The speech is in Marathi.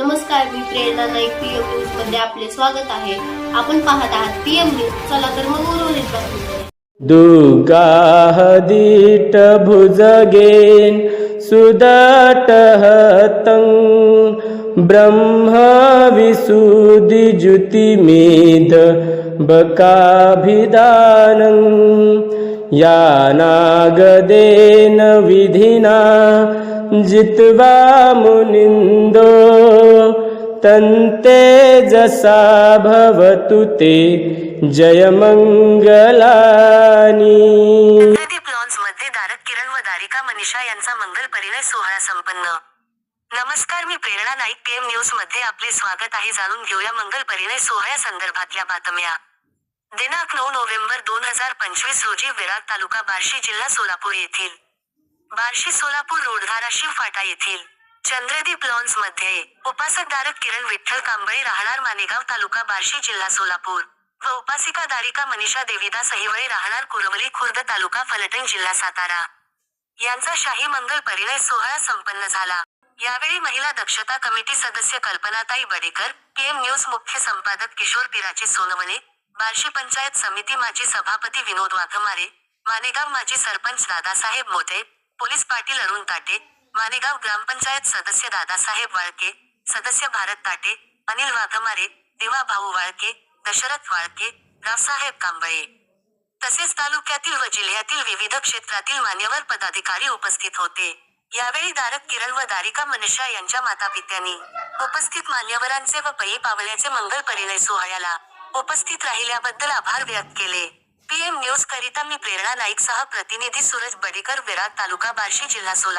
नमस्कार मी प्रेरणा नाईक पीएम न्यूजमध्ये आपले स्वागत आहे. आपण पाहत आहात पीएम न्यूज. चला तर मग उर्वरित बातमीकडे दुर्गाहदीट भुजगेन सुदटहतं ब्रह्म विशुद्धिजुतिमेध बकाभिदानं यानागदेन विधिना जित्वा मुनिन् तन्ते जसा भवतु ते जयमङ्गलानि। प्रदीप लॉन्समध्ये दारक किरण व दारिका मनीषा यांचा मंगल परिणय सोहळा संपन्न. नमस्कार मी प्रेरणा नाईक पीएम न्यूजमध्ये आपले स्वागत आहे. जाणून घेऊया मंगल परिणय सोहळ्या संदर्भातल्या बातम्या. दिनांक नऊ नोव्हेंबर दोन हजार पंचवीस रोजी विरार तालुका बार्शी जिल्हा सोलापूर येथील. बार्शी सोलापूर रोड धाराशिव फाटा येथील. चंद्रदीप लॉन्समध्ये उपासकधारक किरण विठ्ठल कांबळे राहणार मानेगाव तालुका बार्शी जिल्हा सोलापूर व उपासिका दारिका मनीषा देविदास अहिवळे राहणार कुरवली खुर्द तालुका फलटण जिल्हा सातारा. यांचा शाही मंगल परिणय सोहळा संपन्न झाला. यावेळी महिला दक्षता कमिटी सदस्य कल्पनाताई बडेकर पीएम न्यूज मुख्य संपादक किशोर पिराचे सोनवणे बार्शी पंचायत समिती माजी सभापती विनोद वाघमारे मानेगाव माजी सरपंच दादासाहेब मोठे पोलीस पाटील अरुण ताटे मानेगाव ग्रामपंचायत सदस्य दादासाहेब वाळके सदस्य भारत ताटे अनिल वाघमारे देवा भाऊ वाळके दशरथ वाळके रावसाहेब कांबळे. तसेच तालुक्यातील व जिल्ह्यातील विविध क्षेत्रातील मान्यवर पदाधिकारी उपस्थित होते. यावेळी दारक किरण व दारिका मनीषा यांच्या मातापित्यांनी उपस्थित मान्यवरांचे व पई पावल्याचे मंगल परिणय सोहळ्याला उपस्थित राहिल्याबद्दल आभार व्यक्त केले. पीएम न्यूज करिता मी प्रेरणा नाईक सह प्रतिनिधी सूरज बडेकर विरार तालुका बार्शी जिल्हा सोलापूर.